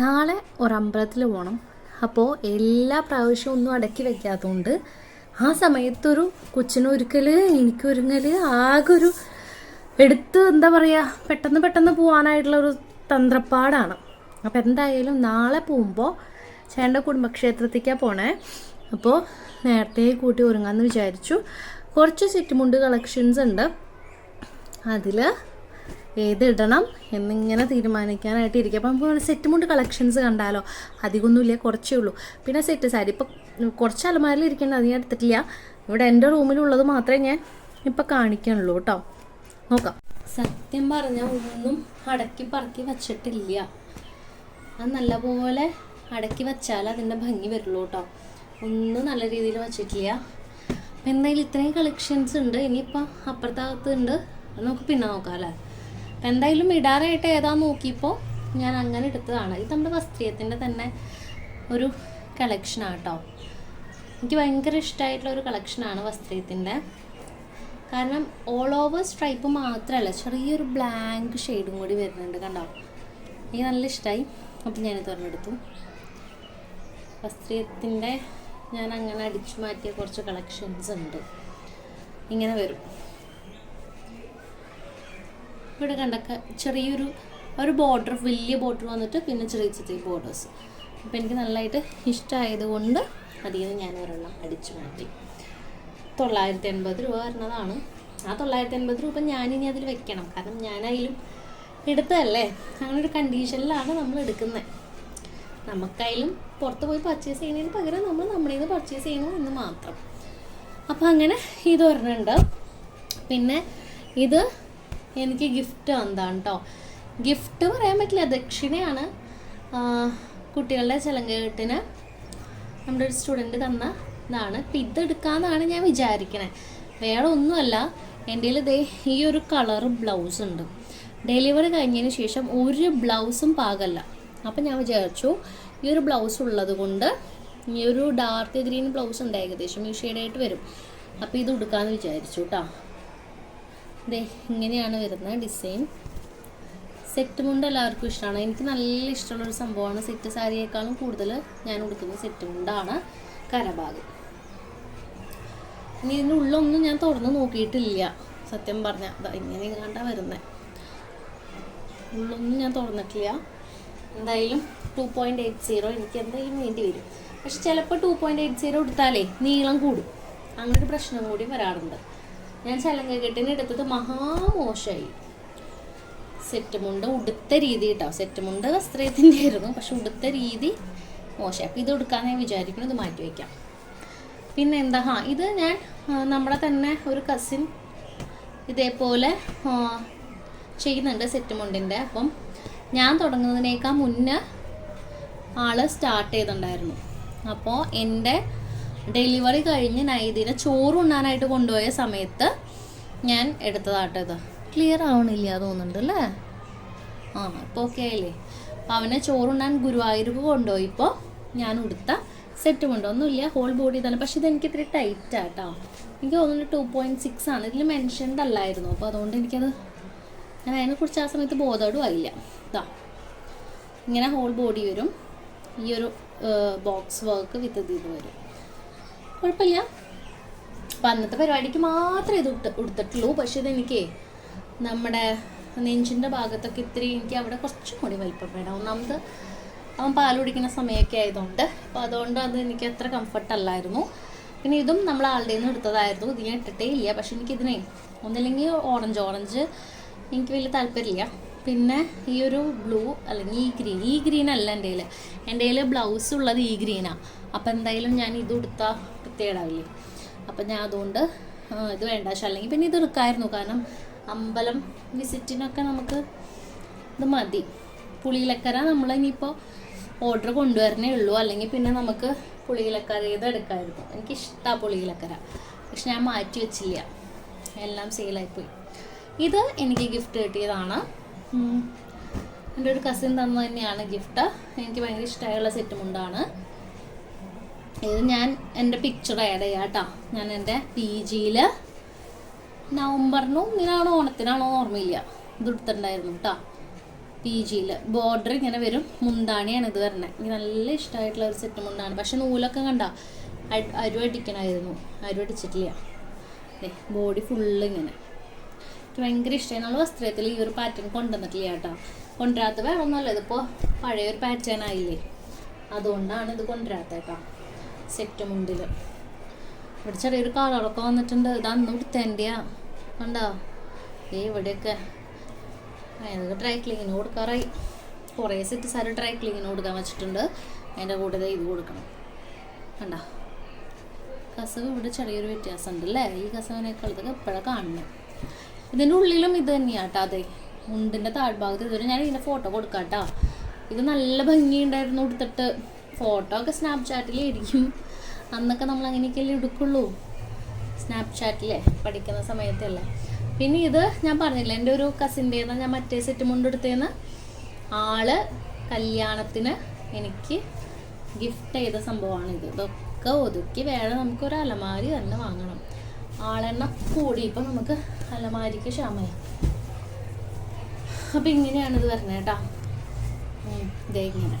നാളെ ഒരമ്പലത്തിൽ പോകണം അപ്പോൾ എല്ലാ പ്രാവശ്യവും ഒന്നും അടക്കി വയ്ക്കാത്തതുകൊണ്ട് ആ സമയത്തൊരു കൊച്ചിനൊരുക്കൽ എനിക്കൊരുങ്ങൽ ആകെ ഒരു എടുത്ത് എന്താ പറയുക പെട്ടെന്ന് പെട്ടെന്ന് പോകാനായിട്ടുള്ള ഒരു തന്ത്രപ്പാടാണ്. അപ്പോൾ എന്തായാലും നാളെ പോകുമ്പോൾ ചേട്ടന്റെ കുടുംബക്ഷേത്രത്തേക്കാണ് പോണേ. അപ്പോൾ നേരത്തെ കൂട്ടി ഒരുങ്ങാമെന്ന് വിചാരിച്ചു. കുറച്ച് സെറ്റുമുണ്ട് കളക്ഷൻസ് ഉണ്ട്. അതിൽ ഏതിടണം എന്നിങ്ങനെ തീരുമാനിക്കാനായിട്ട് ഇരിക്കും. അപ്പം നമുക്ക് സെറ്റ് മുണ്ട് കളക്ഷൻസ് കണ്ടാലോ? അധികമൊന്നുമില്ല കുറച്ചേ ഉള്ളൂ. പിന്നെ സെറ്റ് സാരി ഇപ്പം കുറച്ച് അലമാരിൽ ഇരിക്കേണ്ട അത് ഞാൻ എടുത്തിട്ടില്ല. ഇവിടെ എന്റെ റൂമിലുള്ളത് മാത്രമേ ഞാൻ ഇപ്പം കാണിക്കാനുള്ളൂ കേട്ടോ. നോക്കാം. സത്യം പറഞ്ഞാൽ ഒന്നും അടക്കി പറക്കി വച്ചിട്ടില്ല. അത് നല്ലപോലെ അടക്കി വെച്ചാൽ അതിന്റെ ഭംഗി വരുള്ളൂ കേട്ടോ. ഒന്നും നല്ല രീതിയിൽ വച്ചിട്ടില്ല. അപ്പം എന്തായാലും ഇത്രയും കളക്ഷൻസ് ഉണ്ട്. ഇനിയിപ്പോൾ അപ്പുറത്താകത്തുണ്ട് നമുക്ക് പിന്നെ നോക്കാം അല്ലേ? അപ്പം എന്തായാലും ഇടാറായിട്ട് ഏതാ നോക്കിയപ്പോൾ ഞാൻ അങ്ങനെ എടുത്തതാണ്. ഇത് നമ്മുടെ വസ്ത്രീയത്തിന്റെ തന്നെ ഒരു കളക്ഷനാണ് കേട്ടോ എനിക്ക് ഭയങ്കര ഇഷ്ടമായിട്ടുള്ള ഒരു കളക്ഷനാണ് വസ്ത്രീയത്തിന്റെ കാരണം ഓൾ ഓവർ സ്ട്രൈപ്പ് മാത്രമല്ല ചെറിയൊരു ബ്ലാങ്ക് ഷെയ്ഡും കൂടി വരുന്നുണ്ട് കണ്ടോ? എനിക്ക് നല്ല ഇഷ്ടമായി അപ്പം ഞാനിത് പറഞ്ഞെടുത്തു വസ്ത്രീയത്തിന്റെ ഞാൻ അങ്ങനെ അടിച്ചു മാറ്റിയ കുറച്ച് കളക്ഷൻസ് ഉണ്ട്. ഇങ്ങനെ വരും. ഇവിടെ കണ്ടൊക്കെ ചെറിയൊരു ഒരു ബോർഡർ വലിയ ബോർഡർ വന്നിട്ട് പിന്നെ ചെറിയ ചെറിയ ബോർഡേഴ്സ് അപ്പോൾ എനിക്ക് നല്ലതായിട്ട് ഇഷ്ടമായത് കൊണ്ട് അതിൽ നിന്ന് ഞാൻ ഒരെണ്ണം അടിച്ചു മാറ്റി. തൊള്ളായിരത്തി എൺപത് രൂപ വരുന്നതാണ്. ആ തൊള്ളായിരത്തി എൺപത് രൂപ ഞാനിനി അതിൽ വെക്കണം. കാരണം ഞാനായാലും എടുത്തതല്ലേ? അങ്ങനെ ഒരു കണ്ടീഷനിലാണ് നമ്മൾ എടുക്കുന്നത്. നമുക്കായാലും പുറത്ത് പോയി പർച്ചേസ് ചെയ്യുന്നതിന് പകരം നമ്മൾ നമ്മുടെ നിന്ന് പർച്ചേസ് ചെയ്യണോ എന്ന് മാത്രം. അപ്പോൾ അങ്ങനെ ഇത് ഒരെണ്ണമുണ്ട് പിന്നെ ഇത് എനിക്ക് ഗിഫ്റ്റ് എന്താണ് കേട്ടോ ഗിഫ്റ്റ് പറയാൻ പറ്റില്ല. ദക്ഷിണയാണ് കുട്ടികളുടെ ചെലങ്കെട്ടിന് നമ്മുടെ ഒരു സ്റ്റുഡന്റ് തന്ന ഇതാണ്. അപ്പം ഇതെടുക്കാമെന്നാണ് ഞാൻ വിചാരിക്കണത് വേറെ ഒന്നുമല്ല. എന്റെ കയ്യിൽ ദേ ഈ ഒരു കളർ ബ്ലൗസ് ഉണ്ട്. ഡെലിവറി കഴിഞ്ഞതിന് ശേഷം ഒരു ബ്ലൗസും പാകല്ല. അപ്പം ഞാൻ വിചാരിച്ചു ഈ ഒരു ബ്ലൗസ് ഉള്ളത് കൊണ്ട് ഈ ഒരു ഡാർക്ക് ഗ്രീൻ ബ്ലൗസ് ഉണ്ട് ഏകദേശം ഈ ഷെയ്ഡായിട്ട് വരും. അപ്പോൾ ഇത് ഉടുക്കാമെന്ന് വിചാരിച്ചു കേട്ടോ ദേ ഇങ്ങനെയാണ് വരുന്നത് ഡിസൈൻ സെറ്റ് മുണ്ട് എല്ലാവർക്കും ഇഷ്ടമാണ് എനിക്ക് നല്ല ഇഷ്ടമുള്ളൊരു സംഭവമാണ്. സെറ്റ് സാരിയേക്കാളും കൂടുതൽ ഞാൻ കൊടുക്കുന്ന സെറ്റ് മുണ്ടാണ് കരഭാഗ്. ഇനി ഇതിന്റെ ഉള്ളൊന്നും ഞാൻ തുറന്ന് നോക്കിയിട്ടില്ല. സത്യം പറഞ്ഞാൽ അതാ ഇങ്ങനെ കണ്ടാ വരുന്നത് ഉള്ളൊന്നും ഞാൻ തുറന്നിട്ടില്ല. എന്തായാലും ടു പോയിന്റ് എയ്റ്റ് സീറോ എനിക്ക് എന്തായാലും വേണ്ടി വരും. പക്ഷെ ചിലപ്പോൾ ടു പോയിന്റ് എയ്റ്റ് സീറോ എടുത്താലേ നീളം കൂടും. അങ്ങനൊരു പ്രശ്നം കൂടി വരാറുണ്ട്. ഞാൻ ചലങ്കക്കെട്ടിന് എടുത്തത് മഹാമോശമായി. സെറ്റ് മുണ്ട് ഉടുത്ത രീതി കേട്ടോ. സെറ്റ് മുണ്ട് വസ്ത്രത്തിന്റെ ആയിരുന്നു പക്ഷെ ഉടുത്ത രീതി മോശം അപ്പം ഇത് ഉടുക്കാൻ ഞാൻ വിചാരിക്കുന്നു ഇത് മാറ്റി വയ്ക്കാം പിന്നെ എന്താ? ഹാ ഇത് ഞാൻ നമ്മുടെ തന്നെ ഒരു കസിൻ ഇതേപോലെ ചെയ്യുന്നുണ്ട് സെറ്റ് മുണ്ടിന്റെ അപ്പം ഞാൻ തുടങ്ങുന്നതിനേക്കാൾ മുന്നേ ആൾ സ്റ്റാർട്ട് ചെയ്തിട്ടുണ്ടായിരുന്നു. അപ്പോൾ എന്റെ ഡെലിവറി കഴിഞ്ഞ് നൈദിനെ ചോറുണ്ണാനായിട്ട് കൊണ്ടുപോയ സമയത്ത് ഞാൻ എടുത്തതാട്ടോ ഇത്. ക്ലിയർ ആവണില്ല തോന്നുന്നുണ്ട് അല്ലേ? ആ ഇപ്പോൾ ഓക്കെ ആയില്ലേ? അപ്പോൾ അവനെ ചോറുണ്ണാൻ ഗുരുവായൂർക്ക് കൊണ്ടുപോയപ്പോൾ ഞാൻ ഉടുത്ത സെറ്റ് കൊണ്ടൊന്നുമില്ല ഹോൾ ബോഡി തന്നെ. പക്ഷെ ഇതെനിക്ക് ഇത്തിരി ടൈറ്റ് ആട്ടോ. എനിക്ക് തോന്നുന്നു ടു പോയിന്റ് സിക്സ് ആണ്. ഇതിൽ മെൻഷൻഡ് അല്ലായിരുന്നു. അപ്പോൾ അതുകൊണ്ട് എനിക്കത് ഞാൻ അതിനെക്കുറിച്ച് ആ സമയത്ത് ബോധോടും ആയില്ല. ഇതാ ഇങ്ങനെ ഹോൾ ബോഡി വരും. ഈ ഒരു ബോക്സ് വർക്ക് വിത്ത് ഇത് വരും. കുഴപ്പമില്ല. അപ്പം അന്നത്തെ പരിപാടിക്ക് മാത്രമേ ഇത് ഇട്ട് കൊടുത്തിട്ടുള്ളൂ പക്ഷെ ഇതെനിക്ക് നമ്മുടെ നെഞ്ചിന്റെ ഭാഗത്തൊക്കെ ഇത്തിരി എനിക്ക് അവിടെ കുറച്ചും കൂടി വലിപ്പം വേണം. ഒന്നാമത് അവൻ പാൽ കുടിക്കുന്ന സമയമൊക്കെ ആയതുകൊണ്ട്. അപ്പോൾ അതുകൊണ്ട് അത് എനിക്ക് അത്ര കംഫർട്ട് അല്ലായിരുന്നു. പിന്നെ ഇതും നമ്മൾ ആളുടെ നിന്ന് എടുത്തതായിരുന്നു. ഇത് ഞാൻ ഇട്ടിട്ടേ ഇല്ല. പക്ഷെ എനിക്കിതിനെ ഒന്നില്ലെങ്കിൽ ഓറഞ്ച് ഓറഞ്ച് എനിക്ക് വലിയ താല്പര്യമില്ല. പിന്നെ ഈ ഒരു ബ്ലൂ അല്ലെങ്കിൽ ഈ ഗ്രീൻ ഈ ഗ്രീൻ അല്ല എന്റെ കയ്യിൽ എന്റെ കയ്യിൽ ബ്ലൗസ് ഉള്ളത് ഈ ഗ്രീനാണ് അപ്പോൾ എന്തായാലും ഞാൻ ഇത് ഉടുത്താൽ വൃത്തികേടാവില്ലേ? അപ്പം ഞാൻ അതുകൊണ്ട് ഇത് വേണ്ട. പക്ഷെ അല്ലെങ്കിൽ പിന്നെ ഇത് എടുക്കായിരുന്നു. കാരണം അമ്പലം വിസിറ്റിനൊക്കെ നമുക്ക് ഇത് മതി. പുളിയിലക്കര നമ്മൾ ഇനിയിപ്പോൾ ഓർഡർ കൊണ്ടുവരണേ ഉള്ളൂ. അല്ലെങ്കിൽ പിന്നെ നമുക്ക് പുളിയിലക്കര ഇത് എടുക്കായിരുന്നു. എനിക്കിഷ്ടമാണ് പുളിയിലക്കര. പക്ഷെ ഞാൻ മാറ്റി വെച്ചില്ല. എല്ലാം സെയിലായിപ്പോയി ഇത് എനിക്ക് ഗിഫ്റ്റ് കിട്ടിയതാണ്. എന്റെ ഒരു കസിൻ തന്നു തന്നെയാണ് ഗിഫ്റ്റ് എനിക്ക് ഭയങ്കര ഇഷ്ടമായുള്ള സെറ്റ് മുണ്ടാണ്. ഇത് ഞാൻ എന്റെ പിക്ചർ ആഡ് ചെയ്യാം കേട്ടോ. ഞാൻ എന്റെ പി ജിയിൽ നവംബറിനും ഒന്നിനാണോ ഓണത്തിനാണോ ഓർമ്മയില്ല. ഇത് എടുത്തിട്ടുണ്ടായിരുന്നു കേട്ടോ. പി ജിയിൽ ബോർഡർ ഇങ്ങനെ വരും. മുന്താണിയാണ് ഇത് വരുന്നത് എനിക്ക് നല്ല ഇഷ്ടമായിട്ടുള്ള ഒരു സെറ്റ് മുണ്ടാണ് പക്ഷെ നൂലൊക്കെ കണ്ട? അരു അടിക്കണമായിരുന്നു അരു ബോഡി ഫുള്ള് ഇങ്ങനെ. എനിക്ക് ഭയങ്കര ഇഷ്ടമായി. നമ്മൾ വസ്ത്രത്തിൽ ഈ ഒരു പാറ്റേൺ കൊണ്ടുവന്നിട്ടില്ല കേട്ടോ. കൊണ്ടുവരാത്ത വേറെ ഒന്നുമല്ല ഇതിപ്പോൾ പഴയ ഒരു പാറ്റേൺ ആയില്ലേ? അതുകൊണ്ടാണ് ഇത് കൊണ്ടുവരാത്ത കേട്ടോ. സെറ്റ് മുണ്ടിൽ ഇവിടെ ചെറിയൊരു കളറൊക്കെ വന്നിട്ടുണ്ട്. ഇത് അന്ന് കൊടുത്തേന്റെയാ കണ്ടോ? ഏ ഇവിടെയൊക്കെ. അതൊക്കെ ഡ്രൈ ക്ലീനിങ് കൊടുക്കാറായി. കുറേ സെറ്റ് സാരി ഡ്രൈ ക്ലീനിങ് കൊടുക്കാൻ വെച്ചിട്ടുണ്ട്. അതിന്റെ കൂടെ ഇത് കൊടുക്കണം. കണ്ടോ? കസവ് ഇവിടെ ചെറിയൊരു വ്യത്യാസമുണ്ട് അല്ലേ ഈ കസവിനേക്കാൾ ഇതൊക്കെ എപ്പോഴാണ് കാണുന്നത് ഇതിന്റെ ഉള്ളിലും ഇത് തന്നെയാണ് കേട്ടോ അതെ. മുണ്ടിന്റെ താഴ്ഭാഗത്ത് ഇതുവരെ ഞാൻ ഇതിന്റെ ഫോട്ടോ കൊടുക്കാം കേട്ടോ ഇത് നല്ല ഭംഗിയുണ്ടായിരുന്നു എടുത്തിട്ട് ഫോട്ടോ ഒക്കെ സ്നാപ്ചാറ്റിലേ ഇരിക്കും അന്നൊക്കെ നമ്മൾ അങ്ങനെയൊക്കെയല്ലേ എടുക്കുള്ളൂ. സ്നാപ്ചാറ്റിലെ പഠിക്കുന്ന സമയത്തല്ലേ. പിന്നെ ഇത് ഞാൻ പറഞ്ഞില്ല എന്റെ ഒരു കസിന്റെന്ന് ഞാൻ മറ്റേ സെറ്റ് മുണ്ടെടുത്തേന്ന് ആൾ കല്യാണത്തിന് എനിക്ക് ഗിഫ്റ്റ് ചെയ്ത സംഭവമാണ് ഇത്. ഇതൊക്കെ ഒതുക്കി വേറെ നമുക്കൊരു അലമാരി തന്നെ വാങ്ങണം. ആളെണ്ണ കൂടി. ഇപ്പം നമുക്ക് അലമാരിക്ക് ക്ഷമയാണ് അപ്പം ഇങ്ങനെയാണ് ഇത് വരുന്നത് കേട്ടോ. ഇതേ ഇങ്ങനെ.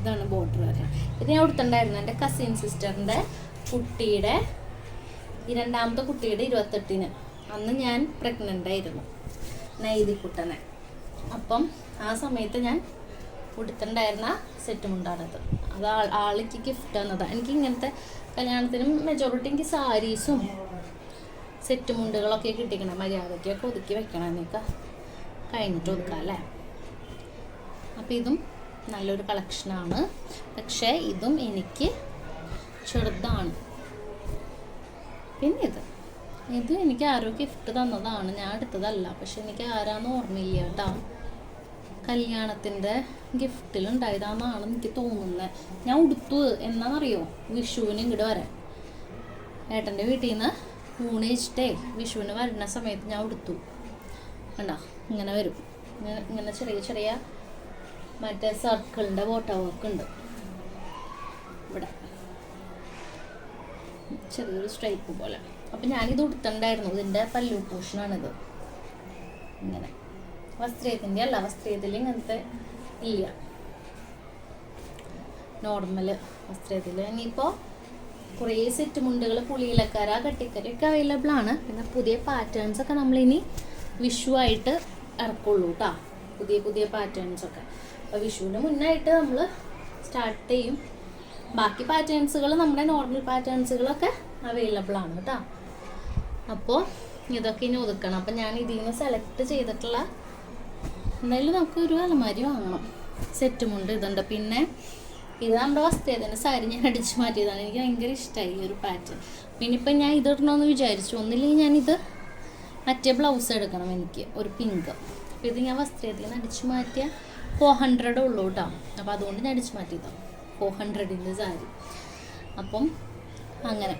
ഇതാണ് ബോർഡർ വരുന്നത് ഇത് ഞാൻ കൊടുത്തിട്ടുണ്ടായിരുന്നു എന്റെ കസിൻ സിസ്റ്ററിന്റെ കുട്ടിയുടെ രണ്ടാമത്തെ കുട്ടിയുടെ ഇരുപത്തെട്ടിന്. അന്ന് ഞാൻ പ്രഗ്നന്റ് ആയിരുന്നു നൈതിക്കുട്ടനെ. അപ്പം ആ സമയത്ത് ഞാൻ കൊടുത്തിട്ടുണ്ടായിരുന്ന സെറ്റ് മുണ്ടാണത്. അത് ആൾ- ആൾക്ക് ഗിഫ്റ്റ് തന്നതാണ് എനിക്ക് ഇങ്ങനത്തെ കല്യാണത്തിനും മെജോറിറ്റി എനിക്ക് സാരീസും സെറ്റ് മുണ്ടുകളൊക്കെ കിട്ടിക്കണം. മര്യാദയ്ക്കൊക്കെ ഒതുക്കി വെക്കണം എന്നൊക്കെ കഴിഞ്ഞിട്ട് ഒതുക്കാം അല്ലേ? അപ്പോൾ ഇതും നല്ലൊരു കളക്ഷനാണ് പക്ഷേ ഇതും എനിക്ക് ചെറുതാണ്. പിന്നെ ഇത്. ഇത് എനിക്ക് ആരോ ഗിഫ്റ്റ് തന്നതാണ്. ഞാൻ എടുത്തതല്ല. പക്ഷെ എനിക്ക് ആരാന്ന് ഓർമ്മയില്ല കേട്ടോ. കല്യാണത്തിന്റെ ഗിഫ്റ്റിലുണ്ടായതാണെന്നാണ് എനിക്ക് തോന്നുന്നത് ഞാൻ ഉടുത്തു എന്നാണെന്നറിയോ വിഷുവിന് ഇങ്ങോട്ട് വരാൻ. ഏട്ടന്റെ വീട്ടിൽ നിന്ന് ഊണ് വിഷുവിന് വരുന്ന സമയത്ത് ഞാൻ ഉടുത്തു. കണ്ടോ ഇങ്ങനെ വരും. ഇങ്ങനെ ചെറിയ ചെറിയ മറ്റേ സർക്കിളിന്റെ ഫോട്ടോ വർക്ക് ഉണ്ട്. ഇവിടെ. ചെറിയൊരു സ്ട്രൈപ്പ് പോലെ. അപ്പം ഞാനിത് ഉടുത്തുണ്ടായിരുന്നു ഇതിന്റെ പല്ലു പോഷനാണിത് ഇങ്ങനെ. വസ്ത്രത്തിന്റെ അല്ല വസ്ത്രത്തിൽ ഇങ്ങനത്തെ ഇല്ല. നോർമൽ വസ്ത്രത്തിൽ ഇനിയിപ്പോൾ കുറേ സെറ്റ് മുണ്ടുകൾ പുളിയിലക്കര കട്ടിക്കരയൊക്കെ അവൈലബിൾ ആണ്. പിന്നെ പുതിയ പാറ്റേൺസ് ഒക്കെ നമ്മളിനി വിഷു ആയിട്ട് ഇറക്കുള്ളൂ കേട്ടോ പുതിയ പുതിയ പാറ്റേൺസ് ഒക്കെ. അപ്പോൾ വിഷുവിന് മുന്നായിട്ട് നമ്മൾ സ്റ്റാർട്ട് ചെയ്യും. ബാക്കി പാറ്റേൺസുകൾ നമ്മുടെ നോർമൽ പാറ്റേൺസുകളൊക്കെ അവൈലബിൾ ആണ് കേട്ടോ. അപ്പോൾ ഇതൊക്കെ ഇനി ഒതുക്കണം. അപ്പം ഞാൻ ഇതിൽ നിന്ന് സെലക്ട് ചെയ്തിട്ടുള്ള എന്തായാലും നമുക്ക് ഒരു അലമാരി വാങ്ങണം. സെറ്റ് മുണ്ട് ഇതുണ്ട്. പിന്നെ ഇത് നമ്മുടെ വസ്ത്രേതന്നെ സാരി ഞാൻ അടിച്ചു മാറ്റിയതാണ്. എനിക്ക് ഭയങ്കര ഇഷ്ടമായി ഈ ഒരു പാറ്റേൺ പിന്നെ ഇപ്പം ഞാൻ ഇതിടണമെന്ന് വിചാരിച്ചു. ഒന്നില്ലെങ്കിൽ ഞാനിത് മറ്റേ ബ്ലൗസ് എടുക്കണം എനിക്ക് ഒരു പിങ്ക് അപ്പോൾ ഇത് ഞാൻ വസ്ത്രത്തിൽ നിന്ന് അടിച്ചു മാറ്റിയ ഫോർ ഹൺഡ്രഡ് ഉള്ളൂ കേട്ടോ അപ്പോൾ അതുകൊണ്ട് ഞാൻ അടിച്ചു മാറ്റിയതാണ് ഫോർ ഹൺഡ്രഡിന്റെ സാരി. അപ്പം അങ്ങനെ.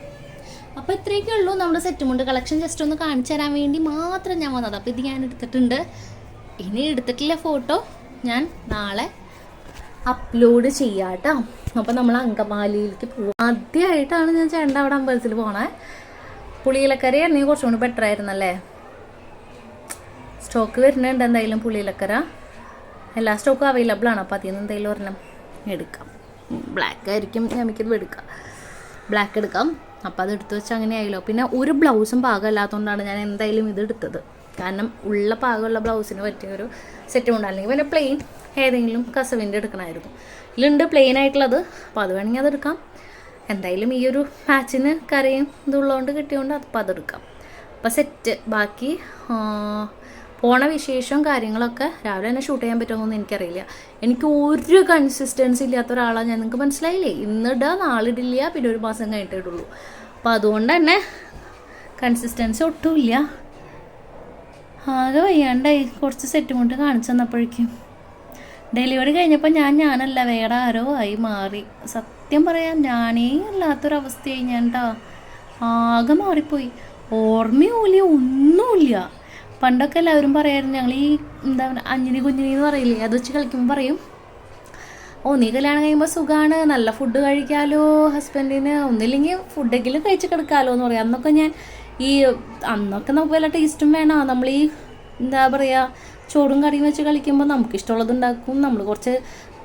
അപ്പോൾ ഇത്രയൊക്കെ ഉള്ളൂ നമ്മുടെ സെറ്റ് മുണ്ട് കളക്ഷൻ ജസ്റ്റ് ഒന്ന് കാണിച്ചു തരാൻ വേണ്ടി മാത്രം ഞാൻ വന്നത്. അപ്പോൾ ഇത് ഞാൻ എടുത്തിട്ടുണ്ട്. ഇനി എടുത്തിട്ടില്ല ഫോട്ടോ ഞാൻ നാളെ അപ്ലോഡ് ചെയ്യാം കേട്ടോ അപ്പോൾ നമ്മൾ അങ്കമാലിയിലേക്ക് പോകും ആദ്യമായിട്ടാണ് ഞാൻ ചേണ്ട അവിടെ അമ്പലത്തിൽ പോണേ. പുളിയിലക്കര ആയിരുന്നെങ്കിൽ കുറച്ചും കൂടി ബെറ്റർ ആയിരുന്നല്ലേ? സ്റ്റോക്ക് വരുന്നുണ്ട് എന്തായാലും പുളിയിലക്കര എല്ലാ സ്റ്റോക്കും അവൈലബിൾ ആണ്. അപ്പോൾ അതിൽ നിന്ന് എന്തെങ്കിലും ഒരെണ്ണം എടുക്കാം. ബ്ലാക്ക് ആയിരിക്കും. നമുക്കിത് എടുക്കാം. ബ്ലാക്ക് എടുക്കാം. അപ്പോൾ അത് എടുത്തു വെച്ചാൽ അങ്ങനെ ആയല്ലോ. പിന്നെ ഒരു ബ്ലൗസും പാകമല്ലാത്തതുകൊണ്ടാണ് ഞാൻ എന്തായാലും ഇത് എടുത്തത്. കാരണം ഉള്ള പാകമുള്ള ബ്ലൗസിന് പറ്റിയ ഒരു സെറ്റും ഉണ്ട്. അല്ലെങ്കിൽ പിന്നെ പ്ലെയിൻ ഏതെങ്കിലും കസവിന്റെ എടുക്കണമായിരുന്നു. ഇതിലുണ്ട് പ്ലെയിൻ ആയിട്ടുള്ളത്. അപ്പോൾ അത് വേണമെങ്കിൽ അതെടുക്കാം എന്തായാലും ഈ ഒരു മാച്ചിന് കരയും ഇതുള്ളതുകൊണ്ട് കിട്ടിയതുകൊണ്ട് അപ്പോൾ അതെടുക്കാം അപ്പോൾ സെറ്റ് ബാക്കി പോണ വിശേഷവും കാര്യങ്ങളൊക്കെ രാവിലെ തന്നെ ഷൂട്ട് ചെയ്യാൻ പറ്റുമെന്നൊന്നും എനിക്കറിയില്ല. എനിക്ക് ഒരു കൺസിസ്റ്റൻസി ഇല്ലാത്ത ഒരാളാണ് ഞാൻ. നിങ്ങൾക്ക് മനസ്സിലായില്ലേ? ഇന്നിടുക നാളിടില്ല പിന്നെ ഒരു മാസം കഴിഞ്ഞിട്ടേ അപ്പം അപ്പോൾ അതുകൊണ്ട് തന്നെ കൺസിസ്റ്റൻസി ഒട്ടുമില്ല. ആകെ വയ്യാണ്ടായി. കുറച്ച് സെറ്റ് കൊണ്ട് കാണിച്ചു തന്നപ്പോഴേക്കും. ഡെലിവറി കഴിഞ്ഞപ്പോൾ ഞാൻ ഞാനല്ല വേറെ ആരോ ആയി മാറി. സത്യം പറയാം ഞാനേ അല്ലാത്തൊരവസ്ഥയായി ഞാൻ ആകെ മാറിപ്പോയി. ഓർമ്മയൂല ഒന്നുമില്ല. പണ്ടൊക്കെ എല്ലാവരും പറയായിരുന്നു ഞങ്ങൾ ഈ എന്താ പറയുക അഞ്ഞിനി കുഞ്ഞിനി എന്ന് പറയില്ലേ അത് വെച്ച് കളിക്കുമ്പോൾ പറയും ഓ നീ കല്യാണം കഴിയുമ്പോൾ സുഖമാണ് നല്ല ഫുഡ് കഴിക്കാലോ ഹസ്ബൻഡിന് ഒന്നില്ലെങ്കിൽ ഫുഡെങ്കിലും കഴിച്ച് കിടക്കാലോ എന്ന് പറയാം. അന്നൊക്കെ ഞാൻ ഈ അന്നൊക്കെ നമുക്ക് വല്ല ടേസ്റ്റും വേണം? നമ്മൾ ഈ എന്താ പറയുക ചോറും കറിയും വെച്ച് കളിക്കുമ്പോൾ നമുക്ക് ഇഷ്ടമുള്ളത് ഉണ്ടാക്കും. നമ്മൾ കുറച്ച്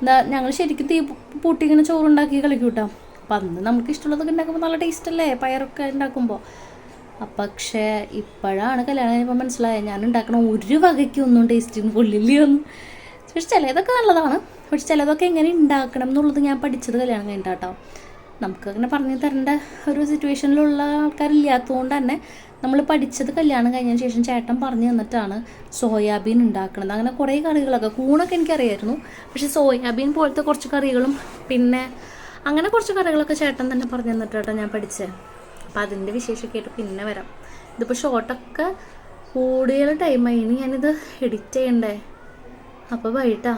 എന്താ ഞങ്ങൾ ശരിക്കും തീ പൂട്ടി ഇങ്ങനെ ചോറുണ്ടാക്കി കളിക്കും അപ്പം അന്ന് നമുക്ക് ഇഷ്ടമുള്ളതൊക്കെ ഉണ്ടാക്കുമ്പോൾ നല്ല ടേസ്റ്റ് അല്ലേ? പയറൊക്കെ ഉണ്ടാക്കുമ്പോൾ പക്ഷേ ഇപ്പോഴാണ് കല്യാണം കഴിയുമ്പോൾ മനസ്സിലായത് ഞാൻ ഉണ്ടാക്കണ ഒരു വകയ്ക്കൊന്നും ടേസ്റ്റിന് കൊള്ളില്ലയൊന്നും. പക്ഷെ ചിലതൊക്കെ നല്ലതാണ്. പക്ഷെ ചിലതൊക്കെ എങ്ങനെ ഉണ്ടാക്കണം എന്നുള്ളത് ഞാൻ പഠിച്ചത് കല്യാണം കഴിഞ്ഞിട്ടാട്ടോ. നമുക്ക് അങ്ങനെ പറഞ്ഞു തരേണ്ട ഒരു സിറ്റുവേഷനിലുള്ള ആൾക്കാരില്ലാത്തതുകൊണ്ട് തന്നെ നമ്മൾ പഠിച്ചത് കല്യാണം കഴിഞ്ഞതിന് ശേഷം ചേട്ടൻ പറഞ്ഞു തന്നിട്ടാണ് സോയാബീൻ ഉണ്ടാക്കുന്നത് അങ്ങനെ കുറേ കറികളൊക്കെ കൂണൊക്കെ എനിക്കറിയായിരുന്നു. പക്ഷേ സോയാബീൻ പോലത്തെ കുറച്ച് കറികളും പിന്നെ അങ്ങനെ കുറച്ച് കറികളൊക്കെ ചേട്ടൻ തന്നെ പറഞ്ഞു തന്നിട്ടാട്ടോ ഞാൻ പഠിച്ചത്. അപ്പം അതിന്റെ വിശേഷമൊക്കെ ആയിട്ട് പിന്നെ വരാം. ഇതിപ്പോൾ ഷോർട്ടൊക്കെ കൂടുതൽ ടൈമായി ഇനി ഞാനിത് എഡിറ്റ് ചെയ്യണ്ടേ? അപ്പോൾ വൈകിട്ടാ.